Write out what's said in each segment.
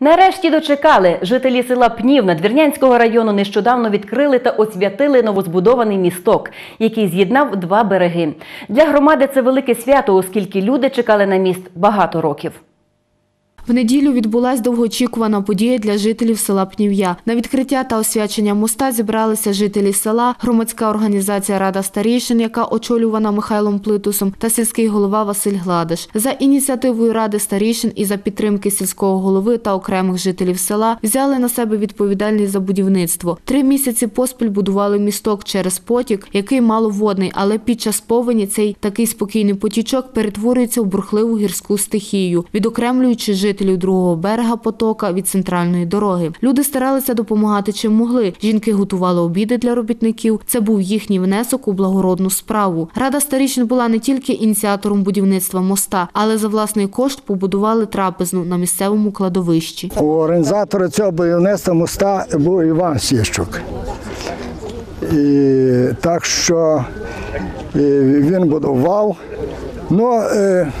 Нарешті дочекали. Жителі села Пнів Надвірнянського району нещодавно відкрили та освятили новозбудований місток, який з'єднав два береги. Для громади це велике свято, оскільки люди чекали на міст багато років. В неділю відбулась довгоочікувана подія для жителів села Пнів'я. На відкриття та освячення моста зібралися жителі села, громадська організація Рада старейшин, яка очолювана Михайлом Плитусом, та сільський голова Василь Гладиш. За ініціативою Ради старейшин і за підтримки сільського голови та окремих жителів села взяли на себе відповідальність за будівництво. Три місяці поспіль будували місток через потік, який маловодний, але під час повені цей такий спокійний потічок перетворюється в бурхливу гірську стихію, відокремлюючи жителів другого берега потока від центральної дороги. Люди старалися допомагати чим могли. Жінки готували обіди для робітників. Це був їхній внесок у благородну справу. Рада старішин була не тільки ініціатором будівництва моста, але за власний кошт побудували трапезну на місцевому кладовищі. У організатора цього будівництва моста був Іван Сіщук. І так що він будував. Ну, е,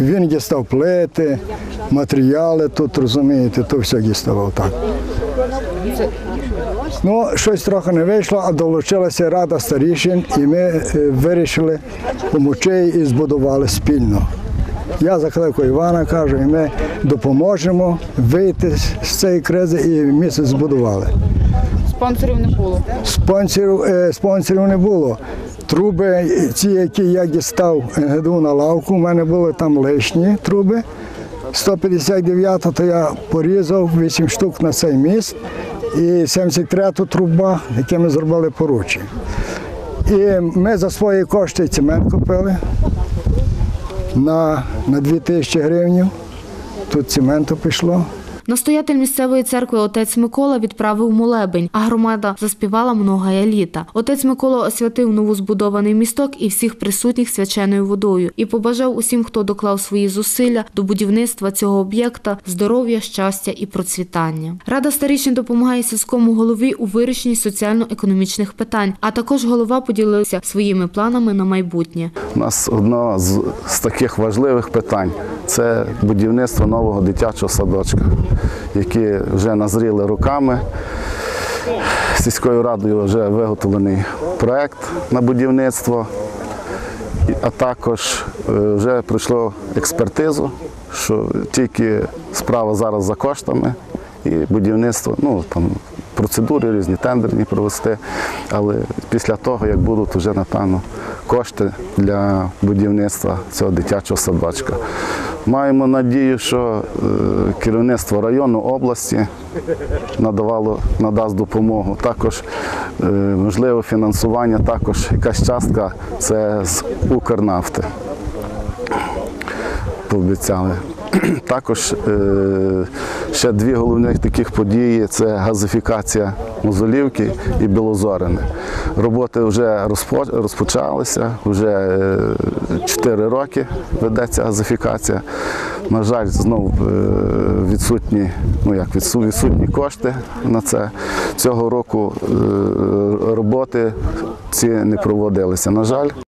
він дістав плити, матеріали тут, розумієте, то все діставав так. Ну, щось трохи не вийшло, а долучилася рада старішин, і ми е, вирішили помочи і збудували спільно. Я закликав Івана, кажу, і ми допоможемо вийти з цієї кризи і місяць збудували. Спонсорів не було. Спонсорів, е, спонсорів не було. Труби, ці, які я дістав ГДУ на лавку, у мене були там лишні труби. 159 то я порізав 8 штук на цей міст і 73-ту труба, які ми зробили поручі. І ми за свої кошти цемент купили на, на 2 тисячі гривень. Тут цементу пішло. Настоятель місцевої церкви отець Микола відправив молебень, а громада заспівала многая літа. Отець Микола освятив новозбудований місток і всіх присутніх свяченою водою і побажав усім, хто доклав свої зусилля до будівництва цього об'єкта, здоров'я, щастя і процвітання. Рада старішин допомагає сільському голові у вирішенні соціально-економічних питань, а також голова поділився своїми планами на майбутнє. У нас одне з, з таких важливих питань це будівництво нового дитячого садочка, які вже назріли роками. Сільською радою вже виготовлений проект на будівництво, а також е, вже пройшло експертизу, що тільки справа зараз за коштами і будівництво, ну там процедури різні тендерні провести. Але після того, як будуть вже напевно кошти для будівництва цього дитячого садочка. Маємо надію, що е, керівництво району області надавало, надасть допомогу. Також можливе фінансування, також якась частка це з Укрнафти. Пообіцяли. Також е, ще дві головних таких події це газифікація Мозолівки і Білозорини. Роботи вже розпо- розпочалися, вже 4 роки ведеться газифікація. На жаль, знову е, відсутні, ну як відсутні кошти на це. Цього року е, роботи ці не проводилися. На жаль.